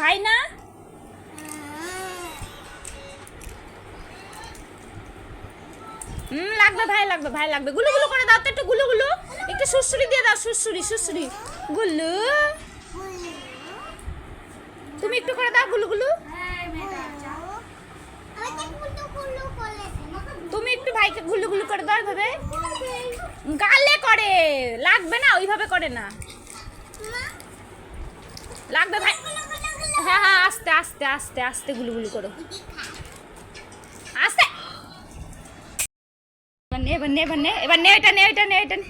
ভাই না। হুম, লাগবে, ভাই লাগবে ভাই, লাগবে। গুলু গুলু করে দাও তো একটু, গুলু গুলু। একটু সুরসুরি দিয়ে দাও সুরসুরি সুরসুরি গুলু। তুমি একটু করে দাও, গুলু গুলু। তুমি একটু ভাইকে গুলু গুলু করে দাও এভাবে। গালে করে। লাগবে না, ওইভাবে করে না। লাগবে ভাই। হ্যাঁ হ্যাঁ আস্তে আস্তে আস্তে আস্তে করো। আস্তে। এবার নে এবার নে এবার নে, এটা নে এটা নে এটা নে।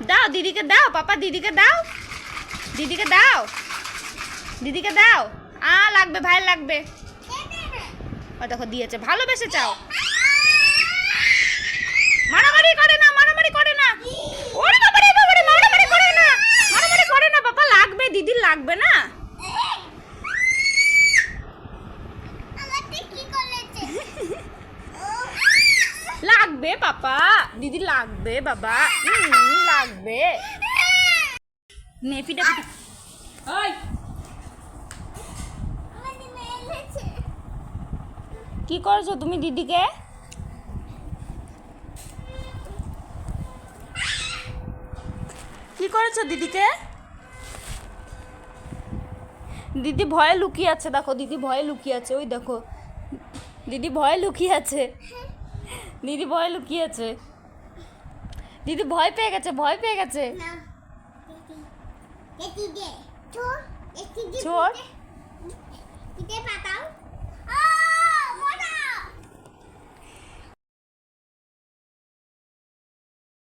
দাও, দিদিকে দাও, পাপা, দিদিকে দাও। দিদিকে দাও। দিদিকে দাও। আ, লাগবে, ভাই, লাগবে। ও, দেখো, দিয়েছে। ভালোবেসে চাও। মারামারি করে না মারামারি করে না ওরে বাবারে বাবারে মারামারি করে না মারামারি করে না বাবা লাগবে না? লাগবে পাপা। দিদি লাগবে বাবা। লাগবে। নে পিটা পিটা ওই কি করছ তুমি দিদিকে? কি করেছ দিদিকে? দিদি ভয়ে লুকিয়ে আছে দেখো দিদি ভয়ে লুকিয়ে আছে ওই দেখো। দিদি ভয়ে লুকিয়ে আছে। দিদি ভয়ে লুকিয়ে আছে। দিদি ভয় পেয়ে গেছে ভয় পেয়ে গেছে। চোর